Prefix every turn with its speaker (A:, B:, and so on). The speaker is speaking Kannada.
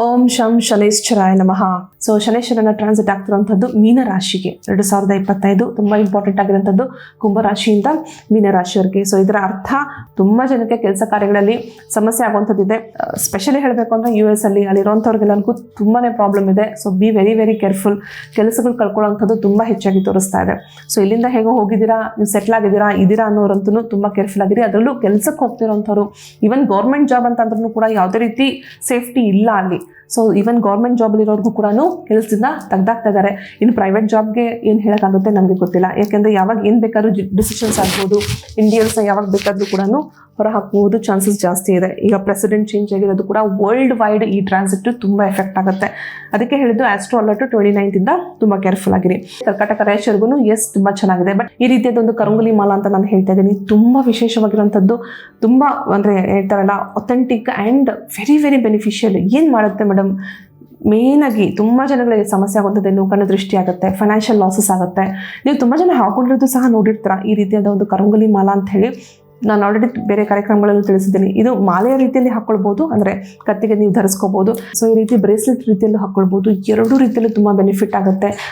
A: ಓಂ ಶಂ ಶನೇಶ್ವರಾಯ ನಮಃ. ಸೊ ಶನೇಶ್ವರನ ಟ್ರಾನ್ಸಿಟ್ ಆಗ್ತಿರುವಂಥದ್ದು ಮೀನ ರಾಶಿಗೆ ಎರಡು ಸಾವಿರದ ಇಪ್ಪತ್ತೈದು ತುಂಬ ಇಂಪಾರ್ಟೆಂಟ್ ಆಗಿರುವಂಥದ್ದು ಕುಂಭರಾಶಿಯಿಂದ ಮೀನ ರಾಶಿಯವರಿಗೆ ಸೊ ಇದರ ಅರ್ಥ ತುಂಬ ಜನಕ್ಕೆ ಕೆಲಸ ಕಾರ್ಯಗಳಲ್ಲಿ ಸಮಸ್ಯೆ ಆಗುವಂಥದ್ದಿದೆ. ಸ್ಪೆಷಲಿ ಹೇಳಬೇಕು ಅಂದರೆ ಯು ಎಸ್ ಅಲ್ಲಿ ಅಲ್ಲಿರುವಂಥವ್ರಿಗೆಲ್ಲರಿಗೂ ತುಂಬಾ ಪ್ರಾಬ್ಲಮ್ ಇದೆ. So be very very careful ಕೆಲಸಗಳು ಕಳ್ಕೊಳ್ಳೋವಂಥದ್ದು ತುಂಬ ಹೆಚ್ಚಾಗಿ ತೋರಿಸ್ತಾ ಇದೆ. ಸೊ ಇಲ್ಲಿಂದ ಹೇಗೋ ಹೋಗಿದ್ದೀರಾ, ನೀವು ಸೆಟ್ಲ್ ಆಗಿದ್ದೀರಾ, ಇದ್ದೀರಾ ಅನ್ನೋರಂತೂ ತುಂಬ ಕೇರ್ಫುಲ್ ಆಗಿರಿ. ಅದರಲ್ಲೂ ಕೆಲಸಕ್ಕೆ ಹೋಗ್ತಿರೋಂಥವ್ರು ಈವನ್ ಗೌರ್ಮೆಂಟ್ ಜಾಬ್ ಅಂತಂದ್ರೂ ಕೂಡ ಯಾವುದೇ ರೀತಿ ಸೇಫ್ಟಿ ಇಲ್ಲ ಅಲ್ಲಿ. ಸೊ ಈವನ್ ಗೌರ್ಮೆಂಟ್ ಜಾಬಲ್ಲಿರೋರ್ಗೂ ಕೂಡ ಕೆಲಸದಿಂದ ತೆಗ್ದಾಕ್ತಾ ಇದ್ದಾರೆ ಇನ್ನು ಪ್ರೈವೇಟ್ ಜಾಬ್ಗೆ ಏನು ಹೇಳೋಕ್ಕಾಗುತ್ತೆ ನಮಗೆ ಗೊತ್ತಿಲ್ಲ. ಯಾಕೆಂದರೆ ಯಾವಾಗ ಏನು ಬೇಕಾದ್ರೂ ಡಿಸಿಷನ್ಸ್ ಆಗ್ಬೋದು. ಇಂಡಿಯನ್ಸ್ನ ಯಾವಾಗ ಬೇಕಾದರೂ ಕೂಡ ಹೊರ ಹಾಕಬಹುದು ಚಾನ್ಸಸ್ ಜಾಸ್ತಿ ಇದೆ. ಈಗ ಪ್ರೆಸಿಡೆಂಟ್ ಚೇಂಜ್ ಆಗಿರೋದು ಕೂಡ ವರ್ಲ್ಡ್ ವೈಡ್ ಈ ಟ್ರಾನ್ಸಿಟ್ ತುಂಬ ಎಫೆಕ್ಟ್ ಆಗುತ್ತೆ. ಅದಕ್ಕೆ ಹೇಳಿದ್ದು ಆಸ್ಟ್ರೋ ಅಲರ್ಟ್ ಟ್ವೆಂಟಿ ನೈನ್ತಿಂದ ತುಂಬ ಕೇರ್ಫುಲ್ ಆಗಿರಿ. ಕರ್ಕಾಟಕ ರಾಯಚೂರಿಗೂ ಎಸ್ ತುಂಬ ಚೆನ್ನಾಗಿದೆ. ಬಟ್ ಈ ರೀತಿಯದೊಂದು ಕರಂಗುಲಿ ಮಾಲ ಅಂತ ನಾನು ಹೇಳ್ತಾ ಇದ್ದೀನಿ, ತುಂಬ ವಿಶೇಷವಾಗಿರುವಂಥದ್ದು, ತುಂಬ ಅಂದರೆ ಹೇಳ್ತಾರಲ್ಲ authentic and very very beneficial ಏನು ಮಾಡುತ್ತೆ ಮೇಡಮ್ ಮೇಯ್ನಾಗಿ ತುಂಬ ಜನಗಳಿಗೆ ಸಮಸ್ಯೆ ಆಗುತ್ತದೆ ಕಣ್ಣು ದೃಷ್ಟಿ ಆಗುತ್ತೆ ಫೈನಾನ್ಷಿಯಲ್ ಲಾಸಸ್ ಆಗುತ್ತೆ. ನೀವು ತುಂಬ ಜನ ಹಾಕೊಂಡಿರೋದು ಸಹ ನೋಡಿರ್ತೀರ, ಈ ರೀತಿಯಾದ ಒಂದು ಕರಂಗುಲಿ ಮಾಲ ಅಂತ ಹೇಳಿ. ನಾನು ಆಲ್ರೆಡಿ ಬೇರೆ ಕಾರ್ಯಕ್ರಮಗಳಲ್ಲೂ ತಿಳಿಸಿದ್ದೀನಿ. ಇದು ಮಾಲೆಯ ರೀತಿಯಲ್ಲಿ ಹಾಕ್ಕೊಳ್ಬೋದು, ಅಂದರೆ ಕತ್ತಿಗೆ ನೀವು ಧರಿಸ್ಕೋಬೋದು. ಸೊ ಈ ರೀತಿ ಬ್ರೇಸ್ಲೆಟ್ ರೀತಿಯಲ್ಲೂ ಹಾಕ್ಕೊಳ್ಬೋದು. ಎರಡೂ ರೀತಿಯಲ್ಲೂ ತುಂಬ ಬೆನಿಫಿಟ್ ಆಗುತ್ತೆ.